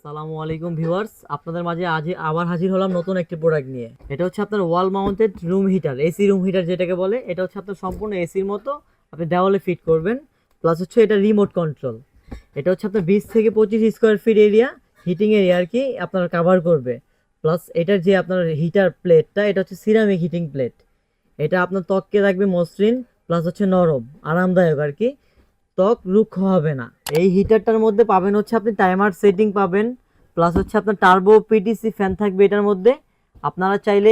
আসসালামু আলাইকুম ভিউয়ার্স। আপনাদের মাঝে আজ আবার হাজির হলাম নতুন একটি প্রোডাক্ট নিয়ে। এটা হচ্ছে আপনার wall mounted room heater AC room heater যেটাকে বলে। এটা হচ্ছে আপনার সম্পূর্ণ এসির মতো। আপনি দেওয়ালে ফিট করবেন। প্লাস হচ্ছে এটা রিমোট কন্ট্রোল এটা হচ্ছে আপনার বিশ থেকে পঁচিশ square feet area heating area আর কি আপনার কাভার করবে। প্লাস এটার যে আপনার হিটার প্লেটটা এটা হচ্ছে সিরামিক হিটিং প্লেট এটা আপনার ত্বককে রাখবে মসৃণ প্লাস হচ্ছে নরম, আরামদায়ক আর কি। ত্বক রুক্ষ হবে না। এই হিটারটার মধ্যে পাবেন হচ্ছে আপনি টাইমার সেটিং পাবেন প্লাস হচ্ছে আপনার টার্বো পিটিসি ফ্যান থাকবে এটার মধ্যে। আপনারা চাইলে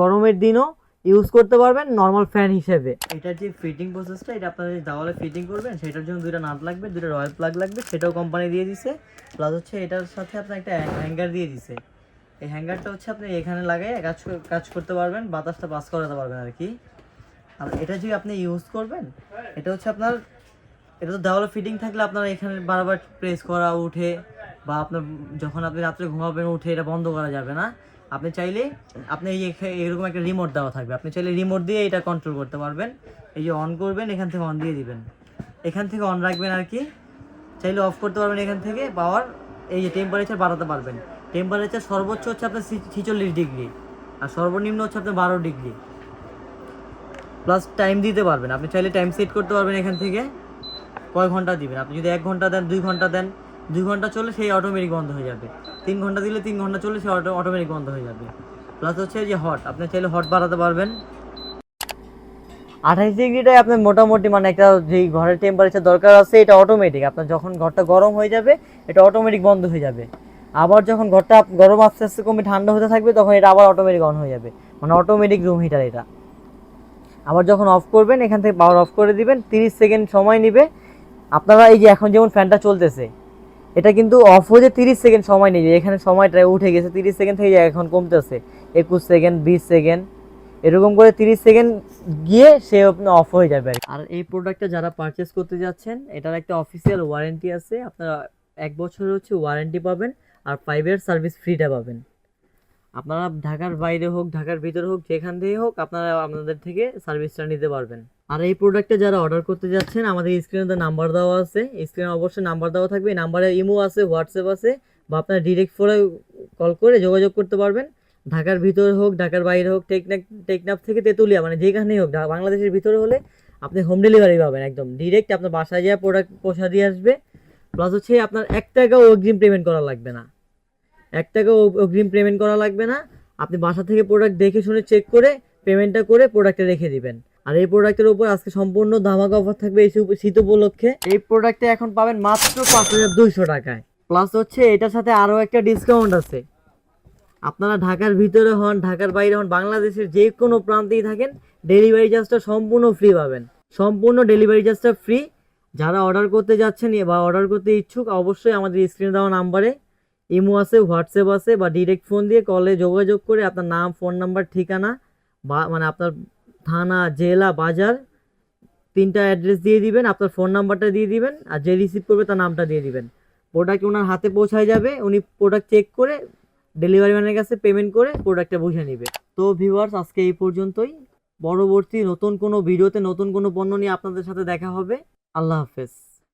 গরমের দিনও ইউজ করতে পারবেন নর্মাল ফ্যান হিসেবে। এটার যে ফিটিং প্রসেসটা এটা আপনারা যে দেওয়ালে ফিটিং করবেন, সেটার জন্য দুইটা নাট লাগবে, দুইটা রয়্যাল প্লাগ লাগবে, সেটাও কোম্পানি দিয়ে দিছে। প্লাস হচ্ছে এটার সাথে আপনার একটা হ্যাঙ্গার দিয়ে দিছে। এই হ্যাঙ্গারটা হচ্ছে আপনি এখানে লাগাই কাজ কাজ করতে পারবেন, বাতাসটা পাস করাতে পারবেন আর কি। আর এটা যদি আপনি ইউজ করবেন, এটা হচ্ছে আপনার এটা তো দেওয়ালে ফিটিং থাকলে আপনার এখানে বারবার প্রেস করা, উঠে বা আপনার যখন আপনি রাত্রে ঘুমাবেন, উঠে এটা বন্ধ করা যাবে না। আপনি চাইলে, আপনি এই এরকম একটা রিমোট দেওয়া থাকবে। আপনি চাইলে রিমোট দিয়ে এটা কন্ট্রোল করতে পারবেন। এই যে অন করবেন, এখান থেকে অন দিয়ে দিবেন। এখান থেকে অন রাখবেন আর কি। চাইলে অফ করতে পারবেন এখান থেকে, পাওয়ার এই যে টেম্পারেচার বাড়াতে পারবেন। টেম্পারেচার সর্বোচ্চ হচ্ছে আপনার ছিচল্লিশ ডিগ্রি আর সর্বনিম্ন হচ্ছে আপনার বারো ডিগ্রি। প্লাস টাইম দিতে পারবেন। আপনি চাইলে টাইম সেট করতে পারবেন এখান থেকে। কয় ঘণ্টা দিবেন? আপনি যদি এক ঘণ্টা দেন, দুই ঘণ্টা দেন, দুই ঘণ্টা চলে সেই অটোমেটিক বন্ধ হয়ে যাবে। তিন ঘণ্টা দিলে তিন ঘণ্টা চলে সেই অটো অটোমেটিক বন্ধ হয়ে যাবে। প্লাস হচ্ছে যে হট আপনি চাইলে হট বাড়াতে পারবেন। আঠাইশ ডিগ্রিটাই আপনার মোটামুটি মানে একটা যেই ঘরের টেম্পারেচার দরকার আছে, এটা অটোমেটিক আপনার যখন ঘরটা গরম হয়ে যাবে, এটা অটোমেটিক বন্ধ হয়ে যাবে। আবার যখন ঘরটা গরম আস্তে আস্তে কমে ঠান্ডা হতে থাকবে, তখন এটা আবার অটোমেটিক অন হয়ে যাবে। মানে অটোমেটিক রুম হিটার এটা। আবার যখন অফ করবেন, এখান থেকে পাওয়ার অফ করে দিবেন, তিরিশ সেকেন্ড সময় নেবে আপনারা এই যে এখন যেমন ফ্যানটা চলতেছে, এটা কিন্তু অফ হয়ে তিরিশ সেকেন্ড সময় নেবে এখানে সময়টা উঠে গেছে, তিরিশ সেকেন্ড থেকে এখন কমতেছে। একুশ সেকেন্ড, বিশ সেকেন্ড, এরকম করে তিরিশ সেকেন্ড গিয়ে সে অফ হয়ে যাবে আর এই প্রোডাক্টটা যারা পারচেস করতে যাচ্ছেন, এটার একটা অফিসিয়াল ওয়ারেন্টি আছে। আপনারা এক বছর হচ্ছে ওয়ারেন্টি পাবেন আর ফাইভ সার্ভিস ফ্রিটা পাবেন। আপনারা ঢাকার বাইরে হোক, ঢাকার ভিতরে হোক, যেখান থেকে হোক, আপনারা আপনাদের থেকে সার্ভিসটা নিতে পারবেন। আর এই প্রোডাক্টটা যারা অর্ডার করতে যাচ্ছেন, আমাদের স্ক্রিনে তো নাম্বার দেওয়া আছে। স্ক্রিনে অবশ্যই নাম্বার দেওয়া থাকবে। এই নাম্বারে ইমো আছে, হোয়াটসঅ্যাপ আছে বা আপনারা ডিরেক্ট ফোনে কল করে যোগাযোগ করতে পারবেন। ঢাকার ভিতরে হোক, ঢাকার বাইরে হোক, টেকনাফ টেকনাফ থেকে তেঁতুলিয়া মানে যেখানেই হোক বাংলাদেশের ভিতরে হলে আপনি হোম ডেলিভারি পাবেন একদম। ডিরেক্ট আপনার বাসায় যা প্রোডাক্ট পৌঁছা দিয়ে আসবে। প্লাস হচ্ছে আপনার এক টাকাও অগ্রিম পেমেন্ট করা লাগবে না। এক টাকাও অগ্রিম পেমেন্ট করা লাগবে না। আপনি বাসা থেকে প্রোডাক্ট দেখে শুনে চেক করে পেমেন্টটা করে প্রোডাক্টে রেখে দিবেন। আর এই প্রোডাক্টের উপর আজকে সম্পূর্ণ ধামাকা অফার থাকবে এই শীত- উপলক্ষে। এই প্রোডাক্টে এখন পাবেন মাত্র পাঁচ হাজার দুইশো টাকায়। প্লাস হচ্ছে এটার সাথে আরও একটা ডিসকাউন্ট আছে। আপনারা ঢাকার ভিতরে হন, ঢাকার বাইরে হন, বাংলাদেশের যে কোনো প্রান্তেই থাকেন ডেলিভারি চার্জটা সম্পূর্ণ ফ্রি পাবেন। সম্পূর্ণ ডেলিভারি চার্জটা ফ্রি যারা অর্ডার করতে যাচ্ছেন বা অর্ডার করতে ইচ্ছুক, অবশ্যই আমাদের স্ক্রিনে দেওয়া নাম্বারে ইমো আছে, হোয়াটসঅ্যাপ আছে, বা ডিরেক্ট ফোন দিয়ে কলে যোগাযোগ করে আপনার নাম ফোন নাম্বার ঠিকানা, বা মানে আপনার থানা, জেলা, বাজার, তিনটা অ্যাড্রেস দিয়ে দিবেন, আপনার ফোন নাম্বারটা দিয়ে দিবেন, আর যে রিসিভ করবে তার নামটা দিয়ে দিবেন। প্রোডাক্ট ওনার হাতে পৌঁছায় যাবে, উনি প্রোডাক্ট চেক করে ডেলিভারি ম্যানের কাছে পেমেন্ট করে প্রোডাক্টটা বুঝে নেবে। তো ভিউয়ার্স আজকে এই পর্যন্তই। পরবর্তী নতুন কোনো ভিডিওতে নতুন কোনো পণ্য নিয়ে আপনাদের সাথে দেখা হবে। আল্লাহ হাফেজ।